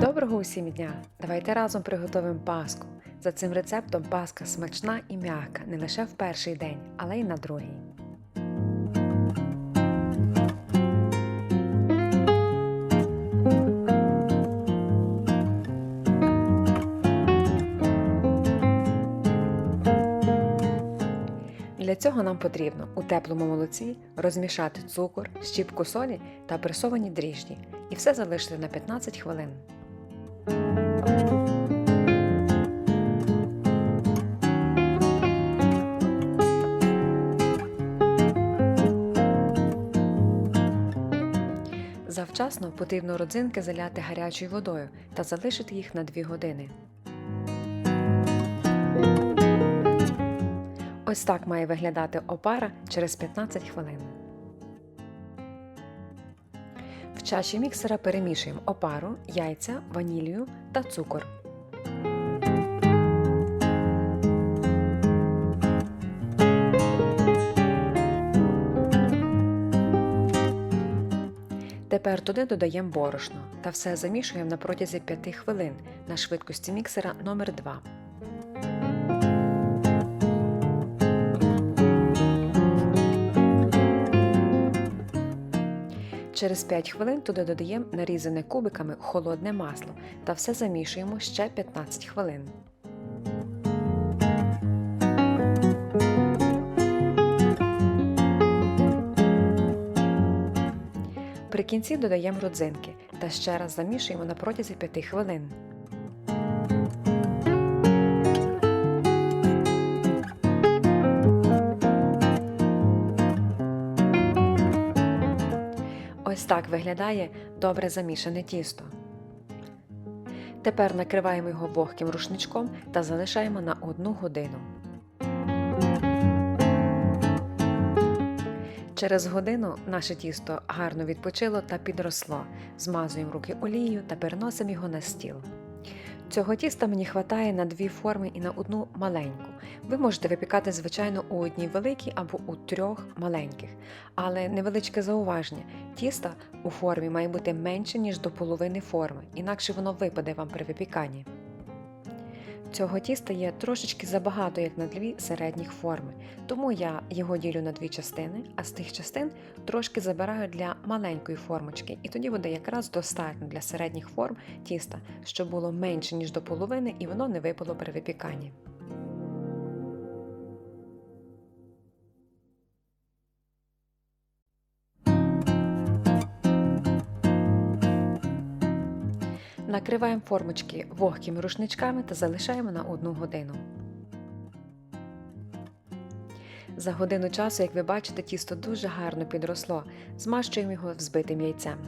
Доброго усім дня! Давайте разом приготуємо паску. За цим рецептом паска смачна і м'яка не лише в перший день, але й на другий. Для цього нам потрібно у теплому молоці розмішати цукор, щіпку солі та пресовані дріжджі і все залишити на 15 хвилин. Завчасно потрібно родзинки заляти гарячою водою та залишити їх на 2 години. Ось так має виглядати опара через 15 хвилин. В чаші міксера перемішуємо опару, яйця, ванілію та цукор. Тепер туди додаємо борошно та все замішуємо на протязі 5 хвилин на швидкості міксера номер 2 Через 5 хвилин туди додаємо нарізане кубиками холодне масло та все замішуємо ще 15 хвилин. При кінці додаємо родзинки та ще раз замішуємо на протязі 5 хвилин. Так виглядає добре замішане тісто. Тепер накриваємо його вогким рушничком та залишаємо на 1 годину. Через годину наше тісто гарно відпочило та підросло. Змазуємо руки олією та переносимо його на стіл. Цього тіста мені вистачає на дві форми і на одну маленьку. Ви можете випікати, звичайно, у одній великій або у трьох маленьких. Але невеличке зауваження: тіста у формі має бути менше, ніж до половини форми, інакше воно випаде вам при випіканні. Цього тіста є трошечки забагато, як на дві середніх форми, тому я його ділю на дві частини, а з тих частин трошки забираю для маленької формочки, і тоді буде якраз достатньо для середніх форм тіста, щоб було менше, ніж до половини, і воно не випало при випіканні. Накриваємо формочки вогкими рушничками та залишаємо на 1 годину. За годину часу, як ви бачите, тісто дуже гарно підросло. Змащуємо його взбитим яйцем.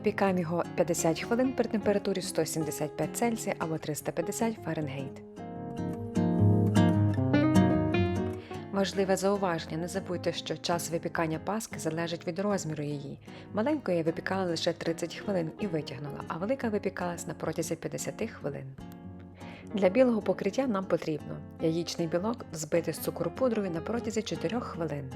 Випікаємо його 50 хвилин при температурі 175 Цельсія або 350 Фаренгейт. Важливе зауваження, не забудьте, що час випікання паски залежить від розміру її. Маленькою я випікала лише 30 хвилин і витягнула, а велика випікалась на протязі 50 хвилин. Для білого покриття нам потрібно яєчний білок взбити з цукропудрою на протязі 4 хвилин.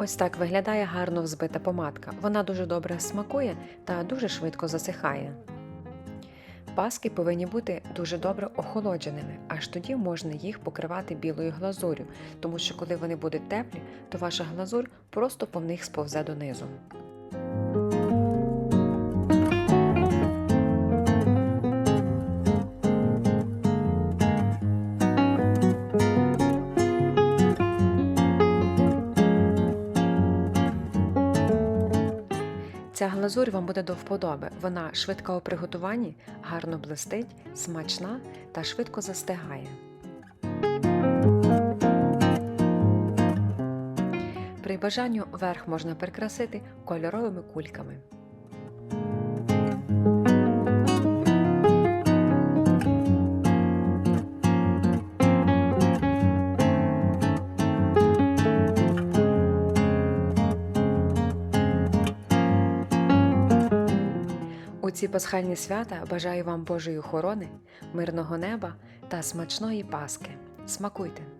Ось так виглядає гарно взбита помадка. Вона дуже добре смакує та дуже швидко засихає. Паски повинні бути дуже добре охолодженими, аж тоді можна їх покривати білою глазурю, тому що коли вони будуть теплі, то ваша глазурь просто по них сповзе донизу. Ця глазурь вам буде до вподоби. Вона швидка у приготуванні, гарно блистить, смачна та швидко застигає. При бажанню верх можна прикрасити кольоровими кульками. Ці пасхальні свята бажаю вам Божої охорони, мирного неба та смачної Паски. Смакуйте!